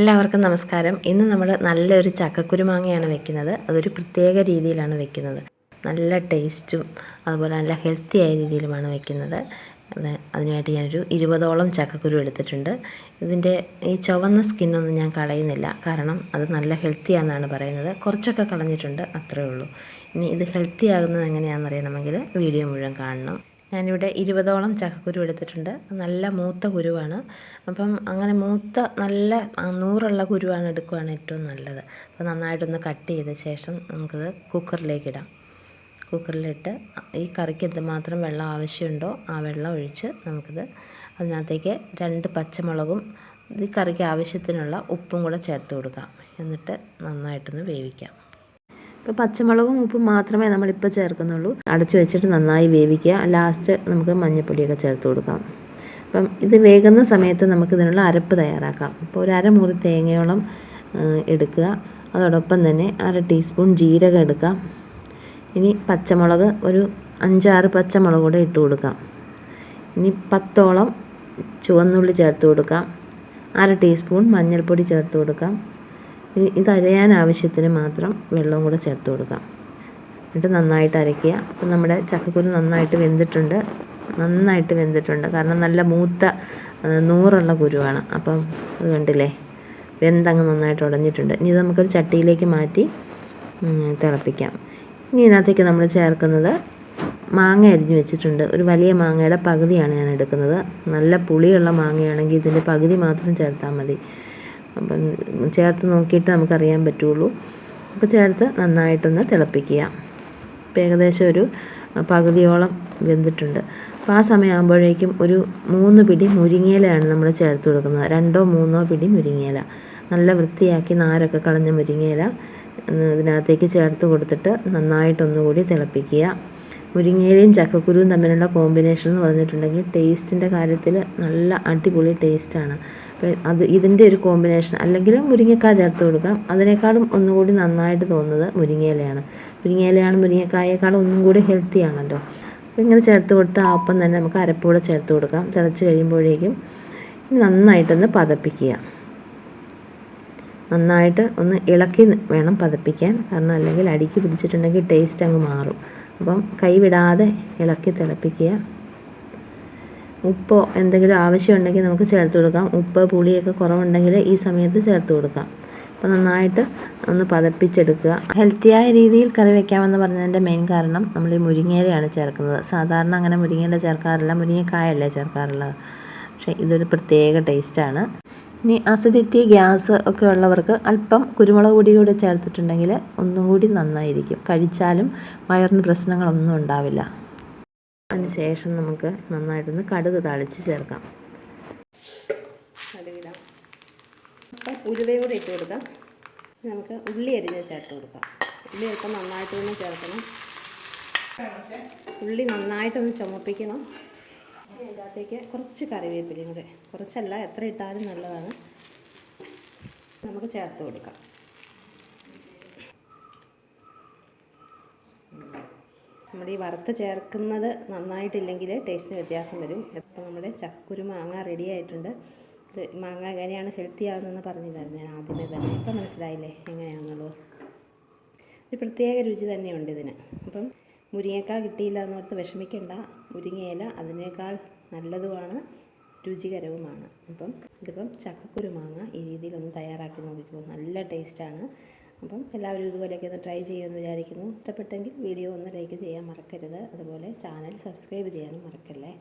എല്ലാവർക്കും നമസ്കാരം. ഇന്ന് നമ്മൾ നല്ലൊരു ചക്കക്കുരുമാങ്ങയാണ് വെക്കുന്നത്. അതൊരു പ്രത്യേക രീതിയിലാണ് വെക്കുന്നത്. നല്ല ടേസ്റ്റും അതുപോലെ നല്ല ഹെൽത്തി ആയ രീതിയിലുമാണ് വെക്കുന്നത്. അത് അതിനുവേണ്ടി ഞാനൊരു ഇരുപതോളം ചക്കക്കുരു എടുത്തിട്ടുണ്ട്. ഇതിന്റെ ഈ ചുവന്ന സ്കിന്നൊന്നും ഞാൻ കളയുന്നില്ല. കാരണം അത് നല്ല ഹെൽത്തി ആണെന്നാണ് പറയുന്നത്. കുറച്ചൊക്കെ കളഞ്ഞിട്ടുണ്ട് അത്രേ ഉള്ളൂ. ഇനി ഇത് ഹെൽത്തി ആകുന്നത് എങ്ങനെയാണെന്ന് അറിയണമെങ്കിൽ വീഡിയോ മുഴുവൻ കാണണം. ഞാനിവിടെ ഇരുപതോളം ചക്കക്കുരു എടുത്തിട്ടുണ്ട്. നല്ല മൂത്ത കുരുവാണ്. അപ്പം അങ്ങനെ മൂത്ത നല്ല നൂറുള്ള കുരുവാണ് എടുക്കുവാണ് ഏറ്റവും നല്ലത്. അപ്പോൾ നന്നായിട്ടൊന്ന് കട്ട് ചെയ്ത ശേഷം നമുക്കത് കുക്കറിലേക്ക് ഇടാം. കുക്കറിലിട്ട് ഈ കറിക്ക് എന്തുമാത്രം വെള്ളം ആവശ്യമുണ്ടോ ആ വെള്ളം ഒഴിച്ച് നമുക്കിത് അതിനകത്തേക്ക് രണ്ട് പച്ചമുളകും ഈ കറിക്ക് ആവശ്യത്തിനുള്ള ഉപ്പും കൂടെ ചേർത്ത് കൊടുക്കാം. എന്നിട്ട് നന്നായിട്ടൊന്ന് വേവിക്കാം. ഇപ്പോൾ പച്ചമുളകും ഉപ്പും മാത്രമേ നമ്മളിപ്പോൾ ചേർക്കുന്നുള്ളൂ. അടച്ചു വെച്ചിട്ട് നന്നായി വേവിക്കുക. ലാസ്റ്റ് നമുക്ക് മഞ്ഞൾപ്പൊടിയൊക്കെ ചേർത്ത് കൊടുക്കാം. അപ്പം ഇത് വേകുന്ന സമയത്ത് നമുക്ക് ഇതിനുള്ള അരപ്പ് തയ്യാറാക്കാം. അപ്പോൾ ഒരു അരമുറി തേങ്ങയോളം എടുക്കുക. അതോടൊപ്പം തന്നെ അര ടീസ്പൂൺ ജീരകം എടുക്കാം. ഇനി പച്ചമുളക് ഒരു അഞ്ചാറ് പച്ചമുളക് കൂടെ ഇട്ട് കൊടുക്കാം. ഇനി പത്തോളം ചുവന്നുള്ളി ചേർത്ത് കൊടുക്കാം. അര ടീസ്പൂൺ മഞ്ഞൾപ്പൊടി ചേർത്ത് കൊടുക്കാം. ഇത് അരയാൻ ആവശ്യത്തിന് മാത്രം വെള്ളവും കൂടെ ചേർത്ത് കൊടുക്കാം. എന്നിട്ട് നന്നായിട്ട് അരയ്ക്കുക. അപ്പം നമ്മുടെ ചക്കക്കുരു നന്നായിട്ട് വെന്തിട്ടുണ്ട്. നന്നായിട്ട് വെന്തിട്ടുണ്ട്. കാരണം നല്ല മൂത്ത നൂറുള്ള കുരുവാണ്. അപ്പം അത് കണ്ടില്ലേ? വെന്തങ്ങ് നന്നായിട്ട് ഉടഞ്ഞിട്ടുണ്ട്. ഇനി ഇത് നമുക്കൊരു ചട്ടിയിലേക്ക് മാറ്റി തിളപ്പിക്കാം. ഇനി ഇതിനകത്തേക്ക് നമ്മൾ ചേർക്കുന്നത് മാങ്ങ അരിഞ്ഞ് വെച്ചിട്ടുണ്ട്. ഒരു വലിയ മാങ്ങയുടെ പകുതിയാണ് ഞാൻ എടുക്കുന്നത്. നല്ല പുളിയുള്ള മാങ്ങയാണെങ്കിൽ ഇതിന്റെ പകുതി മാത്രം ചേർത്താൽ മതി. അപ്പം ചേർത്ത് നോക്കിയിട്ട് നമുക്കറിയാൻ പറ്റുള്ളൂ. അപ്പോൾ ചേർത്ത് നന്നായിട്ടൊന്ന് തിളപ്പിക്കുക. ഇപ്പം ഏകദേശം ഒരു പകുതിയോളം വെന്തിട്ടുണ്ട്. അപ്പോൾ ആ സമയമാകുമ്പോഴേക്കും ഒരു മൂന്ന് പിടി മുരിങ്ങയിലയാണ് നമ്മൾ ചേർത്ത് കൊടുക്കുന്നത്. രണ്ടോ മൂന്നോ പിടി മുരിങ്ങയില. നല്ല വൃത്തിയാക്കി നാരൊക്കെ കളഞ്ഞ മുരിങ്ങയില ഇതിനകത്തേക്ക് ചേർത്ത് കൊടുത്തിട്ട് നന്നായിട്ടൊന്നുകൂടി തിളപ്പിക്കുക. മുരിങ്ങയിലയും ചക്കക്കുരുവും തമ്മിലുള്ള കോമ്പിനേഷൻ എന്ന് പറഞ്ഞിട്ടുണ്ടെങ്കിൽ ടേസ്റ്റിന്റെ കാര്യത്തിൽ നല്ല അടിപൊളി ടേസ്റ്റാണ് അപ്പോൾ അത് ഇതിന്റെ ഒരു കോമ്പിനേഷൻ അല്ലെങ്കിൽ മുരിങ്ങക്കായ ചേർത്ത് കൊടുക്കാം. അതിനേക്കാളും ഒന്നുകൂടി നന്നായിട്ട് തോന്നുന്നത് മുരിങ്ങയിലയാണ്. മുരിങ്ങയിലയാണ് മുരിങ്ങക്കായേക്കാളും ഒന്നും കൂടി ഹെൽത്തി ആണല്ലോ. അപ്പോൾ ഇങ്ങനെ ചേർത്ത് കൊടുത്ത് ആ ഒപ്പം തന്നെ നമുക്ക് അരപ്പൂടെ ചേർത്ത് കൊടുക്കാം. തിളച്ച് കഴിയുമ്പോഴേക്കും നന്നായിട്ടൊന്ന് പതപ്പിക്കുക. നന്നായിട്ട് ഒന്ന് ഇളക്കി വേണം പതപ്പിക്കാൻ. കാരണം അല്ലെങ്കിൽ അടിക്ക് പിടിച്ചിട്ടുണ്ടെങ്കിൽ ടേസ്റ്റ് അങ്ങ് മാറും. അപ്പം കൈവിടാതെ ഇളക്കി തിളപ്പിക്കുക. ഉപ്പോ എന്തെങ്കിലും ആവശ്യമുണ്ടെങ്കിൽ നമുക്ക് ചേർത്ത് കൊടുക്കാം. ഉപ്പ് പുളിയൊക്കെ കുറവുണ്ടെങ്കിൽ ഈ സമയത്ത് ചേർത്ത് കൊടുക്കാം. അപ്പോൾ നന്നായിട്ട് ഒന്ന് പതപ്പിച്ചെടുക്കുക. ഹെൽത്തിയായ രീതിയിൽ കറി വെക്കാമെന്ന് പറഞ്ഞതിന്റെ മെയിൻ കാരണം നമ്മൾ ഈ മുരിങ്ങയിലയാണ് ചേർക്കുന്നത്. സാധാരണ അങ്ങനെ മുരിങ്ങയില ചേർക്കാറില്ല. മുരിങ്ങക്കായല്ലേ ചേർക്കാറുള്ളത്. പക്ഷേ ഇതൊരു പ്രത്യേക ടേസ്റ്റാണ്. ഇനി അസിഡിറ്റി ഗ്യാസ് ഒക്കെ ഉള്ളവർക്ക് അല്പം കുരുമുളക് പൊടി കൂടി ചേർത്തിട്ടുണ്ടെങ്കിൽ ഒന്നും കൂടി നന്നായിരിക്കും. കഴിച്ചാലും വയറിന് പ്രശ്നങ്ങളൊന്നും ഉണ്ടാവില്ല. അതിന് ശേഷം നമുക്ക് നന്നായിട്ടൊന്ന് കടുക് താളിച്ച് ചേർക്കാം. കടുകിടാം. അപ്പം കൂടെ ഇട്ട് കൊടുക്കാം. നമുക്ക് ഉള്ളി അരിഞ്ഞ് ചേർത്ത് കൊടുക്കാം. ഉള്ളി അല്പം നന്നായിട്ടൊന്ന് ചേർക്കണം. ഉള്ളി നന്നായിട്ടൊന്ന് ചുമപ്പിക്കണം. അതിനകത്തേക്ക് കുറച്ച് കറിവേപ്പിലയും കൂടെ. കുറച്ചല്ല എത്ര ഇട്ടാലും നല്ലതാണ്. നമുക്ക് ചേർത്ത് കൊടുക്കാം. നമ്മൾ ഈ വറുത്ത് ചേർക്കുന്നത് നന്നായിട്ടില്ലെങ്കിൽ ടേസ്റ്റിന് വ്യത്യാസം വരും. ഇപ്പം നമ്മുടെ ചക്കുരു മാങ്ങ റെഡി ആയിട്ടുണ്ട്. ഇത് മാങ്ങ എങ്ങനെയാണ് ഹെൽത്തി ആകുന്നതെന്ന് പറഞ്ഞില്ലായിരുന്നു ഞാൻ ആദ്യമേ തന്നെ. ഇപ്പം മനസ്സിലായില്ലേ എങ്ങനെയാണെന്നുള്ളത്? ഒരു പ്രത്യേക രുചി തന്നെയുണ്ട് ഇതിന്. അപ്പം മുരിങ്ങക്ക കിട്ടിയില്ല എന്നോർത്ത് വിഷമിക്കണ്ട. മുരിങ്ങയില അതിനേക്കാൾ നല്ലതുമാണ് രുചികരവുമാണ്. അപ്പം ഇതിപ്പം ചക്കക്കുരു മാങ്ങ ഈ രീതിയിലൊന്ന് തയ്യാറാക്കി നോക്കിക്കോ. നല്ല ടേസ്റ്റാണ്. അപ്പം എല്ലാവരും ഇതുപോലെയൊക്കെ ഒന്ന് ട്രൈ ചെയ്യുമെന്ന് വിചാരിക്കുന്നു. ഇഷ്ടപ്പെട്ടെങ്കിൽ വീഡിയോ ഒന്ന് ലൈക്ക് ചെയ്യാൻ മറക്കരുത്. അതുപോലെ ചാനൽ സബ്സ്ക്രൈബ് ചെയ്യാനും മറക്കല്ലേ?